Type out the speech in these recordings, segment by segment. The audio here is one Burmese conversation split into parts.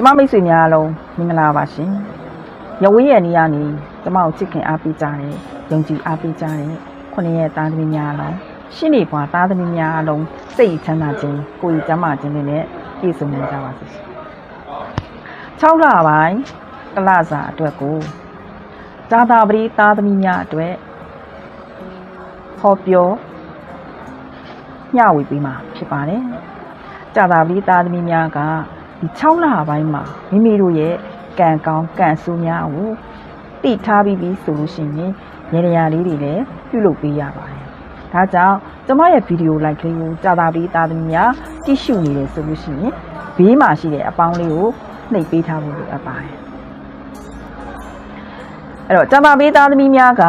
ကျမမိတ်ဆွေများအလုံးမင်္ဂလာပါရှင်။ရဝင်းရဲ့နေရာနေကျမကိုချစ်ခင်အားပေးကြတယ်။ယုံကြည်အားပေးကြတယ်။ခုနှစ်ရဲ့သားသမီးများအလုံးရှင်းနေပွားသားသမီးများအလုံးစိတ်ချမ်းသာခြင်းကိုယ်ရည်ကျမ်းမာခြင်းတွေနဲ့ပြည့်စုံနေကြပါစေရှင်။6လပိုင်းကလစာအတွက်ကိုဇာတာပတိသားသမီးများအတွက်ဟောပြောမျှဝေပေးမှာဖြစ်ပါတယ်။ဇာတာပတိသားသမီးများက ဒီ6လပိုင်းမှာမိမိတို့ရဲ့ကံကောင်းကံဆိုးများကိုတိထားပြီးပြီဆိုလို့ရှိရင်ရေရရာလေးတွေလည်းပြုလုပ်ပေးရပါတယ်။ဒါကြောင့်ကျမရဲ့ဗီဒီယိုလိုက်ကလေးကိုကြာတာပြီးသားသမီးများကြည့်ရှုနေတယ်ဆိုလို့ရှိရင်ဘေးမှာရှိတဲ့အပေါင်းလေးကိုနှိပ်ပေးထားဖို့လိုအပ်ပါတယ်။အဲ့တော့ကြာတာပြီးသားသမီးများက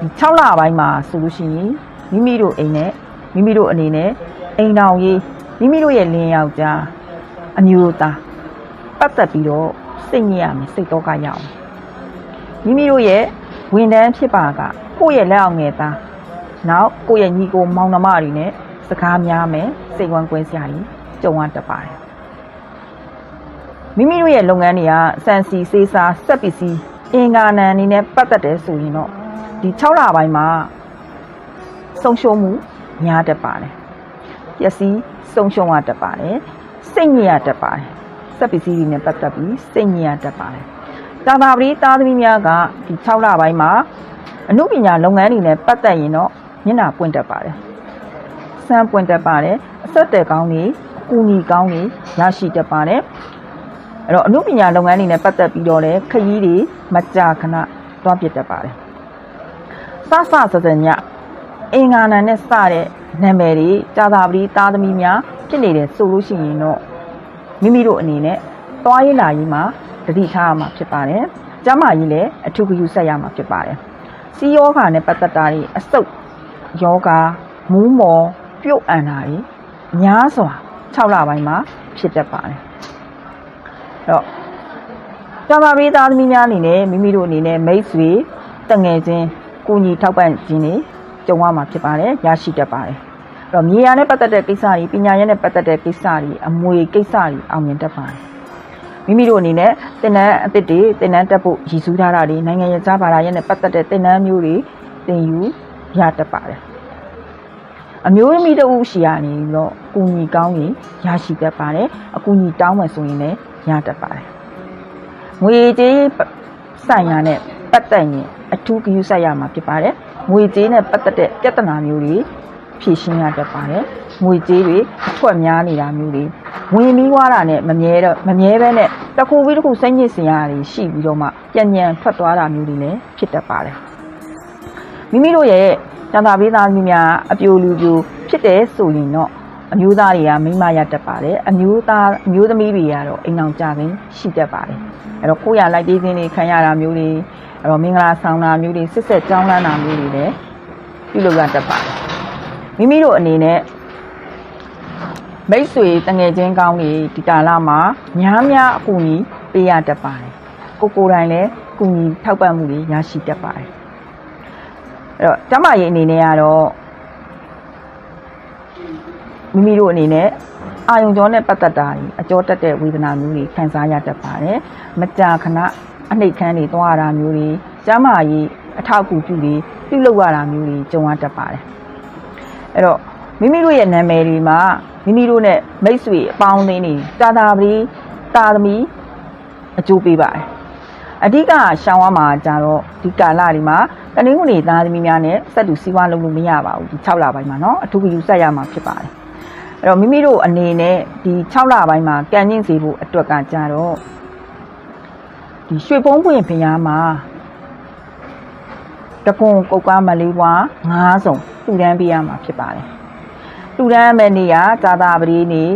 ဒီ6လပိုင်းမှာဆိုလို့ရှိရင်မိမိတို့အိမ်နဲ့မိမိတို့အနေနဲ့အိမ်တော်ရေးမိမိတို့ရဲ့လင်းယောက်ျား အမျိုးသားပတ်သက်ပြီးတော့စိတ်ညစ်ရမယ်စိတ်တော့ကရအောင်မိမိတို့ရဲ့ဝန်ထမ်းဖြစ်ပါကကိုယ့်ရဲ့လက်အောင်ငယ်သားနောက်ကိုယ့်ရဲ့ညီကိုမောင်နှမတွေနဲ့စကားများမယ်စိတ်ဝမ်းကွဲစရာကြီးကြုံရတတ်ပါတယ်မိမိတို့ရဲ့လုပ်ငန်းတွေကစံစီစေးစားစက်ပစ္စည်းအင်္ဂါနံအနေနဲ့ပတ်သက်တယ်ဆိုရင်တော့ဒီ6လပိုင်းမှာဆုံးရှုံးမှုများတတ်ပါတယ်ပျက်စီးဆုံးရှုံးရတတ်ပါတယ် စိတ်ညစ်ရတတ်ပါတယ်စက်ပစ္စည်းတွေနဲ့ပတ်သက်ပြီးစိတ်ညစ်ရတတ်ပါတယ်တာတာပတိသားသမီးများကဒီ6လပိုင်းမှာအမှုပညာလုပ်ငန်းတွေနဲ့ပတ်သက်ရင်တော့မျက်နှာပွင့်တတ်ပါတယ်စမ်းပွင့်တတ်ပါတယ်အဆက်အသွယ်ကောင်းတွေအကူအညီကောင်းတွေရရှိတတ်ပါတယ်အဲ့တော့အမှုပညာလုပ်ငန်းတွေနဲ့ပတ်သက်ပြီးတော့လည်းခရီးတွေမကြာခဏတွားပြစ်တတ်ပါတယ်စဆစစညအင်္ဂါနံနဲ့စတဲ့နာမည်တွေကြာသာပတိသားသမီးများ ဖြစ်နေတယ်ဆိုလို့ရှိရင်တော့မိမိတို့အနေနဲ့သွားရေးလာရေးမှာတတိထားရမှာဖြစ်ပါတယ်။ကျမ်းမာရေးလည်းအထူးဂရုစိုက်ရမှာဖြစ်ပါတယ်။စီယောဂါနဲ့ပတ်သက်တာတွေအဆုတ်ယောဂါမူးမော်ပြုတ်အန်တာတွေများစွာ6လပိုင်းမှာဖြစ်တတ်ပါတယ်။အဲ့တော့ကျမ်းမာရေးသားသမီးများအနေနဲ့မိမိတို့အနေနဲ့မိတ်ဆွေတငယ်ချင်းကိုညီထောက်ပံ့ခြင်းတွေကြုံရမှာဖြစ်ပါတယ်။ရရှိတတ်ပါတယ်။အဲ့ တော့မြေယာနဲ့ပတ်သက်တဲ့ကိစ္စတွေပညာရေးနဲ့ပတ်သက်တဲ့ကိစ္စတွေအမွေကိစ္စတွေအောင်မြင်တတ်ပါတယ်မိမိတို့အနေနဲ့တင်နန်းအသစ်တွေတင်နန်းတက်ဖို့ရည်စူးထားတာတွေနိုင်ငံရေးကြားဘာသာရေးနဲ့ပတ်သက်တဲ့တင်နန်းမျိုးတွေတင်ယူရတတ်ပါတယ်အမျိုးသမီးတဦးရှိရနေပြီးတော့အကူအညီကောင်းရင်ရရှိတတ်ပါတယ်အကူအညီတောင်းမှဆိုရင်လည်းရတတ်ပါတယ်ငွေကြေးဆိုင်ရာနဲ့ပတ်သက်ရင်အထူးဂရုစိုက်ရမှာဖြစ်ပါတယ်ငွေကြေးနဲ့ပတ်သက်တဲ့ပြဿနာမျိုးတွေ ဖြေရှင်းရတတ်ပါတယ်ငွေကြေးတွေအထွက်များနေတာမျိုးတွေဝင်ပြီးွားတာနဲ့မမြဲတော့မမြဲပဲနဲ့တစ်ခုပြီးတစ်ခုစိတ်ညစ်စရာတွေရှိပြီးတော့မှပြန်ပြန်ထွက်သွားတာမျိုးတွေလည်းဖြစ်တတ်ပါတယ်မိမိတို့ရဲ့တန်တာပေးသားမျိုးများအပြိုလူပြိုဖြစ်တယ်ဆိုရင်တော့အမျိုးသားတွေကမိမရတတ်ပါတယ်အမျိုးသားအမျိုးသမီးတွေကတော့အိမ်အောင်ကြပင်ရှိတတ်ပါတယ်အဲ့တော့ကိုရလိုက်ပေးခြင်းတွေခံရတာမျိုးတွေအဲ့တော့မင်္ဂလာဆောင်တာမျိုးတွေစစ်ဆက်ကြောင်းလန်းတာမျိုးတွေလည်းပြုလုပ်ရတတ်ပါတယ် မိမိတို့အနေနဲ့မိတ်ဆွေတငယ်ချင်းကောင်းတွေဒီကာလမှာများများအကူအညီပေးရတတ်ပါတယ်ကိုကိုယ်တိုင်လည်းအကူအညီထောက်ပံ့မှုတွေရရှိတတ်ပါတယ်အဲ့တော့ကျမရဲ့အနေနဲ့ကတော့မိမိတို့အနေနဲ့အာယုံကြောနဲ့ပတ်သက်တာတွေအကျော်တက်တဲ့ဝေဒနာမျိုးတွေခံစားရတတ်ပါတယ်မကြာခဏအနှိတ်ခမ်းတွေသွားရတာမျိုးတွေကျမရဲ့အထောက်အကူပြုတွေပြုလုပ်ရတာမျိုးတွေကြုံရတတ်ပါတယ် အဲ့တော့မိမိတို့ရဲ့နာမည်တွေမှာမိမိတို့နဲ့မိတ်ဆွေအပေါင်းအသင်းနေတာတာပတိတာသမီအကျိုးပေးပါတယ်အဓိကရှောင်းရမှာကြတော့ဒီကာလဒီမှာတနင်္ဂနွေသားသမီးများနဲ့စက်တူစီးပွားလုပ်လို့မရပါဘူးဒီ6လပိုင်းမှာเนาะအထူးယူဆက်ရမှာဖြစ်ပါတယ်အဲ့တော့မိမိတို့အနေနဲ့ဒီ6လပိုင်းမှာကံကျင့်စေဖို့အတွက်ကကြတော့ဒီရွှေဖုံးပွင့်ဖျားမှာ တကွန်ကုတ်ကားမလေးပွား9စုံတူတန်းပေးရမှာဖြစ်ပါတယ်တူတန်းမဲ့နေ့ကသာသာပတိနေ့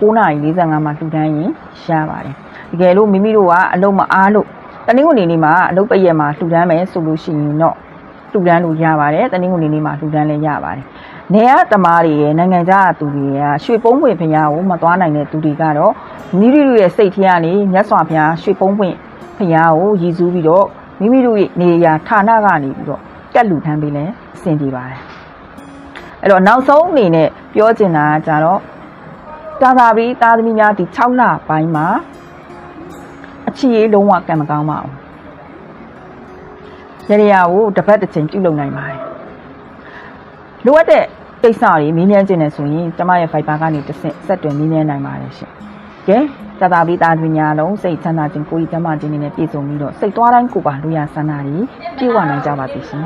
9:45မှာတူတန်းရင်ရပါတယ်တကယ်လို့မိမိတို့ကအလုံးမအားလို့တနင်္ဂနွေနေ့မှာအလုပ်ပရက်မှာတူတန်းမယ်ဆိုလို့ရှိရင်တော့တူတန်းလို့ရပါတယ်တနင်္ဂနွေနေ့မှာတူတန်းလည်းရပါတယ်နေရတမားတွေရဲ့နိုင်ငံခြားသူတွေကရွှေပုံးပွင့်ဖျားကိုမသွားနိုင်တဲ့သူတွေကတော့မိမိတို့ရဲ့စိတ်ထဲကနေမြတ်စွာဘုရားရွှေပုံးပွင့်ဖျားကိုရည်စူးပြီးတော့ မိမိတို့ရဲ့နေရာဌာနကနေပြီးတော့ကတ်လူထမ်းပေးလဲအဆင်ပြေပါတယ်အဲ့တော့နောက်ဆုံးအနေနဲ့ပြောချင်တာကကြတော့တာသာပီသားသမီးများဒီ6လပိုင်းမှာအချီရေးလုံးဝကံမကောင်းပါဘူးရရကိုတစ်ပတ်တစ်ချိန်ပြုလုပ်နိုင်ပါတယ်လိုအပ်တဲ့ကိစ္စတွေမင်းမြန်းခြင်းနဲ့ဆိုရင်ကျမရဲ့ Viber ကနေတစ်ဆင့်ဆက်သွယ်မင်းမြန်းနိုင်ပါတယ်ရှင်ကဲ တသာပြီးသားတွေညာလုံးစိတ်ချမ်းသာခြင်းကိုယ်ကြီးကျမ်းမာခြင်းတွေနဲ့ပြည့်စုံပြီးတော့စိတ်သွားတိုင်းကိုယ်ပါလူရဆန္ဒတွေပြေဝနိုင်ကြပါသည်ရှင်